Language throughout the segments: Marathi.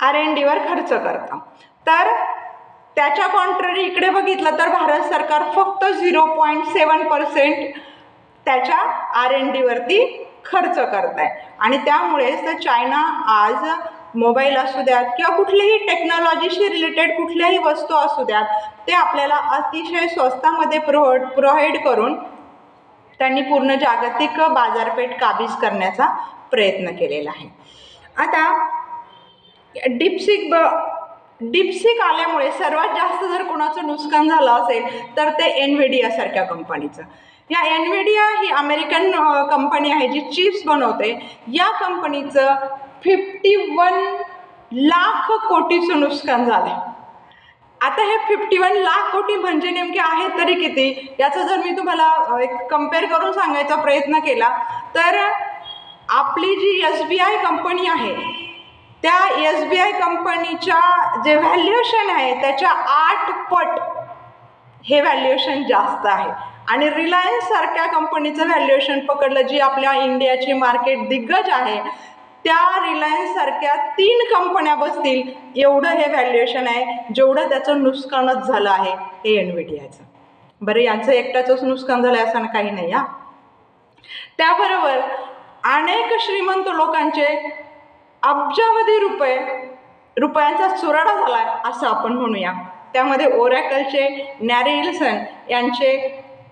आर एन डीवर खर्च करतं. तर त्याच्या कॉन्ट्ररी इकडे बघितलं तर भारत सरकार फक्त झिरो पॉईंट सेवन पर्सेंट त्याच्या आर एन डीवरती खर्च करत आहे आणि त्यामुळेच तर चायना आज मोबाईल असू द्यात किंवा कुठलीही टेक्नॉलॉजीशी रिलेटेड कुठल्याही वस्तू असू द्यात ते आपल्याला अतिशय स्वस्तामध्ये प्रोव्हाइड प्रोव्हाइड करून त्यांनी पूर्ण जागतिक बाजारपेठ काबीज करण्याचा प्रयत्न केलेला आहे. आता डिप्सिक ब डिप्सिक आल्यामुळे सर्वात जास्त जर कोणाचं नुकसान झालं असेल तर ते एनव्हिडियासारख्या कंपनीचं या एनव्हिडिया ही अमेरिकन कंपनी आहे जी चिप्स बनवते. या कंपनीचं फिफ्टी वन लाख कोटीचं नुकसान झालं आहे आता हे फिफ्टी वन लाख कोटी म्हणजे नेमके आहेत तरी किती? याचं जर मी तुम्हाला एक कंपेअर करून सांगायचा प्रयत्न केला तर आपली G S B I company आहे त्या एस बी आय कंपनीच्या जे व्हॅल्युएशन आहे त्याच्या आठ पट हे व्हॅल्युएशन जास्त आहे. आणि रिलायन्स सारख्या कंपनीचं व्हॅल्युएशन पकडलं जी आपल्या इंडियाची मार्केट दिग्गज आहे त्या रिलायन्स सारख्या तीन कंपन्या बसतील एवढं हे व्हॅल्युएशन आहे जेवढं त्याचं नुकसानच झालं आहे हे एनविडियाचं बरं यांचं एकट्याचंच नुकसान झालं आहे असं काही नाही हा. त्याबरोबर अनेक श्रीमंत लोकांचे अब्जावधी रुपये रुपयांचा चुराडा झाला आहे असं आपण म्हणूया. त्यामध्ये ओरॅकलचे नॅरिल्सन यांचे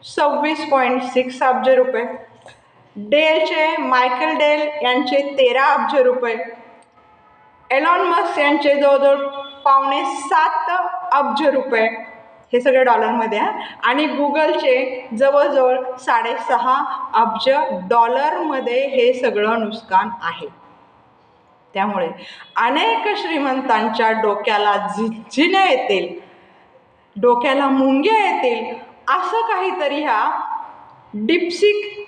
सव्वीस पॉईंट सिक्स अब्ज रुपये डेलचे मायकल डेल यांचे तेरा अब्ज रुपये एलॉन मस्क यांचे जवळजवळ पावणे सात अब्ज रुपये हे सगळे डॉलरमध्ये आहे. आणि गुगलचे जवळजवळ साडेसहा अब्ज डॉलरमध्ये हे सगळं नुकसान आहे. त्यामुळे अनेक श्रीमंतांच्या डोक्याला झिझिण्या येतील डोक्याला मुंग्या येतील असं काहीतरी ह्या डिप्सिक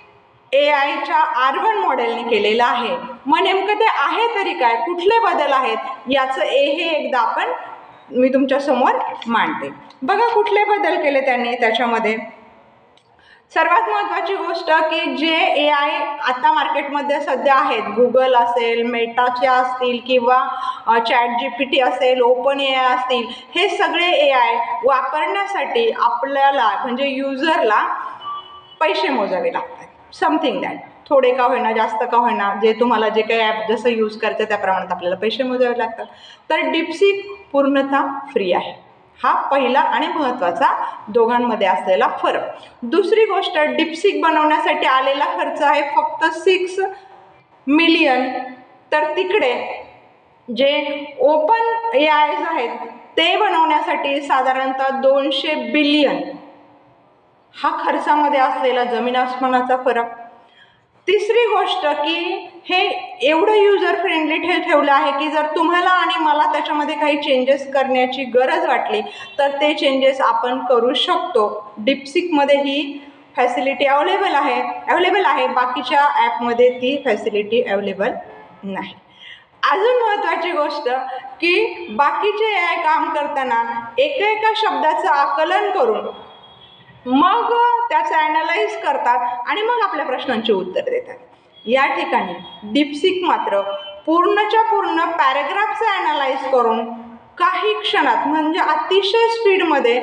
ए आयच्या आर वन मॉडेलने केलेलं आहे. मग नेमकं ते आहे तरी काय? कुठले बदल आहेत? याचं ए हे एकदा आपण मी तुमच्यासमोर मांडते. बघा कुठले बदल केले त्यांनी त्याच्यामध्ये. सर्वात महत्त्वाची गोष्ट की जे ए आय आता मार्केटमध्ये सध्या आहेत गुगल असेल मेटाचे असतील किंवा चॅट जी पी टी असेल ओपन ए आय असतील हे सगळे ए आय वापरण्यासाठी आपल्याला म्हणजे युजरला पैसे मोजावे लागतात. समथिंग दॅट थोडे का होईना जास्त का होईना जे तुम्हाला जे काही ॲप जसं यूज करते त्या प्रमाणात आपल्याला पैसे मोजावे लागतात. तर डिप्सिक पूर्णतः फ्री आहे. हा पहिला आणि महत्त्वाचा दोघांमध्ये असलेला फरक. दुसरी गोष्ट डिप्सिक बनवण्यासाठी आलेला खर्च आहे फक्त सिक्स मिलियन तर तिकडे जे ओपन ए आयज आहेत ते बनवण्यासाठी साधारणतः दोनशे बिलियन हा खर्चामध्ये असलेला जमीन आसमानाचा फरक. तिसरी गोष्ट की हे एवढं युजर फ्रेंडली ठेव ठेवलं आहे की जर तुम्हाला आणि मला त्याच्यामध्ये काही चेंजेस करण्याची गरज वाटली तर ते चेंजेस आपण करू शकतो. डिप्सिकमध्ये ही फॅसिलिटी अवेलेबल आहे. अवेलेबल आहे. बाकीच्या ॲपमध्ये ती फॅसिलिटी अवेलेबल नाही. अजून महत्त्वाची गोष्ट की बाकीचे ए आय काम करताना एका एका शब्दाचं आकलन करून मग त्याचं ॲनालाइज करतात आणि मग आपल्या प्रश्नांची उत्तर देतात. या ठिकाणी डिप्सिक मात्र पूर्णच्या पूर्ण पॅरेग्राफचं ॲनालाइज करून काही क्षणात म्हणजे अतिशय स्पीडमध्ये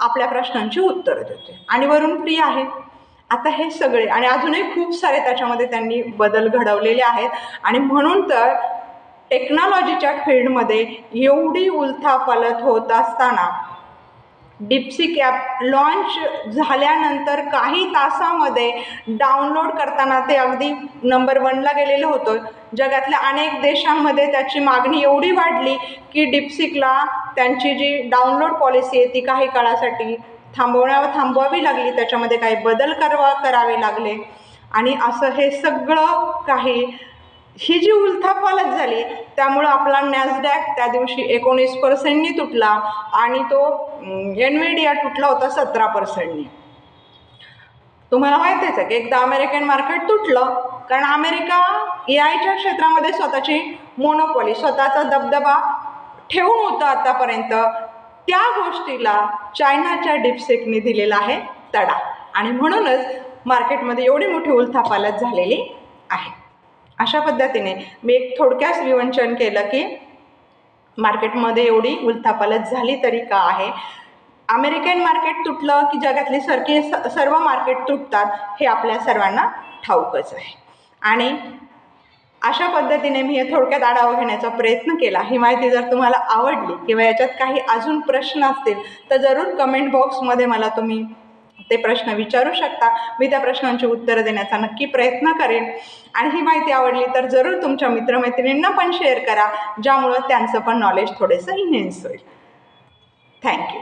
आपल्या प्रश्नांची उत्तरं देते. आणि वरून फ्री आहे. आता हे सगळे आणि अजूनही खूप सारे त्याच्यामध्ये त्यांनी बदल घडवलेले आहेत. आणि म्हणून तर टेक्नॉलॉजीच्या फील्डमध्ये एवढी उलथापालथ होत असताना डिप्सिक ॲप लॉन्च झाल्यानंतर काही तासामध्ये डाउनलोड करताना ते अगदी नंबर वनला गेलेलं होतं. जगातल्या अनेक देशांमध्ये त्याची मागणी एवढी वाढली की डिप्सिकला त्यांची जी डाउनलोड पॉलिसी आहे ती काही काळासाठी थांबवण्या थांबवावी लागली. त्याच्यामध्ये काही बदल करवा करावे लागले. आणि असं हे सगळं काही ही जी उलथापालत झाली त्यामुळं आपला नॅसडॅक त्या दिवशी एकोणीस पर्सेंटनी तुटला आणि तो एनव्हिडिया तुटला होता सतरा पर्सेंटनी. तुम्हाला माहितीच आहे की एकदा अमेरिकन मार्केट तुटलं कारण अमेरिका ए आयच्या क्षेत्रामध्ये स्वतःची मोनोपॉली स्वतःचा दबदबा ठेवून होता आतापर्यंत. त्या गोष्टीला चायनाच्या डिप्सेकने दिलेला आहे तडा. आणि म्हणूनच मार्केटमध्ये एवढी मोठी उलथापालत झालेली आहे. अशा पद्धतीने मी एक थोडक्यात विवंचन केलं की मार्केटमध्ये एवढी उलथापालथ झाली तरी का आहे? अमेरिकन मार्केट तुटलं की जगातली सरकी स सर्व मार्केट तुटतात हे आपल्या सर्वांना ठाऊकच आहे. आणि अशा पद्धतीने मी हे थोडक्यात आढावा घेण्याचा प्रयत्न केला. ही माहिती जर तुम्हाला आवडली किंवा याच्यात काही अजून प्रश्न असतील तर जरूर कमेंट बॉक्समध्ये मला तुम्ही ते प्रश्न विचारू शकता. मी त्या प्रश्नांची उत्तरं देण्याचा नक्की प्रयत्न करेन. आणि ही माहिती आवडली तर जरूर तुमच्या मित्रमैत्रिणींना पण शेअर करा ज्यामुळं त्यांचं पण नॉलेज थोडंसं इन्हेन्स होईल. थँक्यू